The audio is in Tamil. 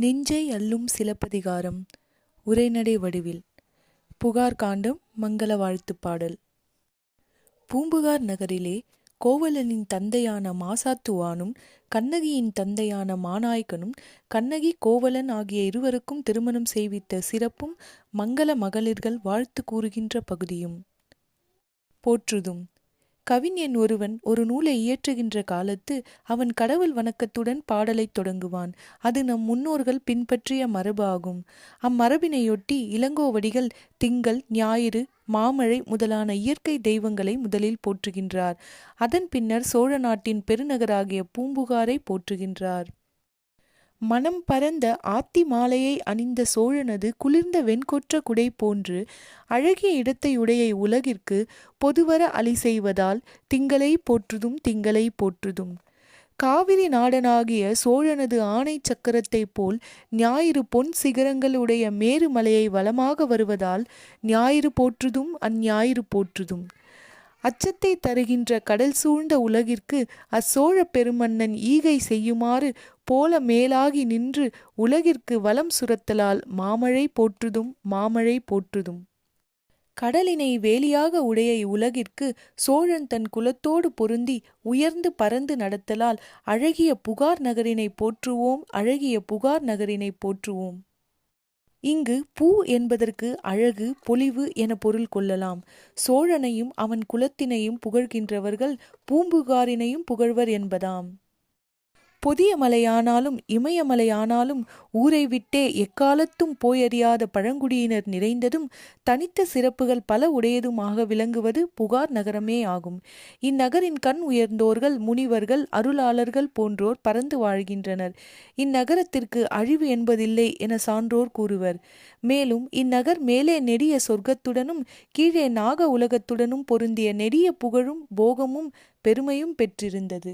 நெஞ்சை அள்ளும் சிலப்பதிகாரம் உரைநடை வடிவில் புகார் காண்டம் மங்கள வாழ்த்துப் பாடல். பூம்புகார் நகரிலே கோவலனின் தந்தையான மாசாத்துவானும் கண்ணகியின் தந்தையான மாநாய்க்கனும் கண்ணகி கோவலன் ஆகிய இருவருக்கும் திருமணம் செய்வித்த சிறப்பும் மங்கள மகளிர்கள் வாழ்த்து கூறுகின்ற பகுதியும். போற்றுதும். கவிஞன் ஒருவன் ஒரு நூலை இயற்றுகின்ற காலத்து அவன் கடவுள் வணக்கத்துடன் பாடலைத் தொடங்குவான். அது நம் முன்னோர்கள் பின்பற்றிய மரபு ஆகும். அம்மரபினையொட்டி இளங்கோவடிகள் திங்கள் ஞாயிறு மாமழை முதலான இயற்கை தெய்வங்களை முதலில் போற்றுகின்றார். அதன் பின்னர் சோழ நாட்டின் பெருநகராகிய பூம்புகாரை போற்றுகின்றார். மனம் பரந்த ஆத்தி மாலையை அணிந்த சோழனது குளிர்ந்த வெண்கொற்ற குடை போன்று அழகிய இடத்தையுடைய உலகிற்கு பொதுவர அலி செய்வதால் திங்களை போற்றுதும் திங்களை போற்றுதும். காவிரி நாடனாகிய சோழனது ஆணை சக்கரத்தைப் போல் ஞாயிறு பொன் சிகரங்களுடைய மேருமலையை வளமாக வருவதால் ஞாயிறு போற்றுதும் அந்ஞாயிறு போற்றுதும். அச்சத்தை தருகின்ற கடல் சூழ்ந்த உலகிற்கு அச்சோழ பெருமன்னன் ஈகை செய்யுமாறு போல மேலாகி நின்று உலகிற்கு வளம் சுரத்தலால் மாமழை போற்றுதும் மாமழை போற்றுதும். கடலினை வேலியாக உடைய உலகிற்கு சோழன் தன் குலத்தோடு பொருந்தி உயர்ந்து பறந்து நடத்தலால் அழகிய புகார் நகரினை போற்றுவோம் அழகிய புகார் நகரினை போற்றுவோம். இங்கு பூ என்பதற்கு அழகு பொலிவு என பொருள் கொள்ளலாம். சோழனையும் அவன் குலத்தினையும் புகழ்கின்றவர்கள் பூம்புகாரினையும் புகழ்வர் என்பதாம். பொதிய மலையானாலும் இமயமலையானாலும் ஊரை விட்டே எக்காலத்தும் போயறியாத பழங்குடியினர் நிறைந்ததும் தனித்த சிறப்புகள் பல உடையதுமாக விளங்குவது புகார் நகரமே ஆகும். இந்நகரின் கண் உயர்ந்தோர்கள் முனிவர்கள் அருளாளர்கள் போன்றோர் பறந்து வாழ்கின்றனர். இந்நகரத்திற்கு அழிவு என்பதில்லை என சான்றோர் கூறுவர். மேலும் இந்நகர் மேலே நெடிய சொர்க்கத்துடனும் கீழே நாக உலகத்துடனும் பொருந்திய நெடிய புகழும் போகமும் பெருமையும் பெற்றிருந்தது.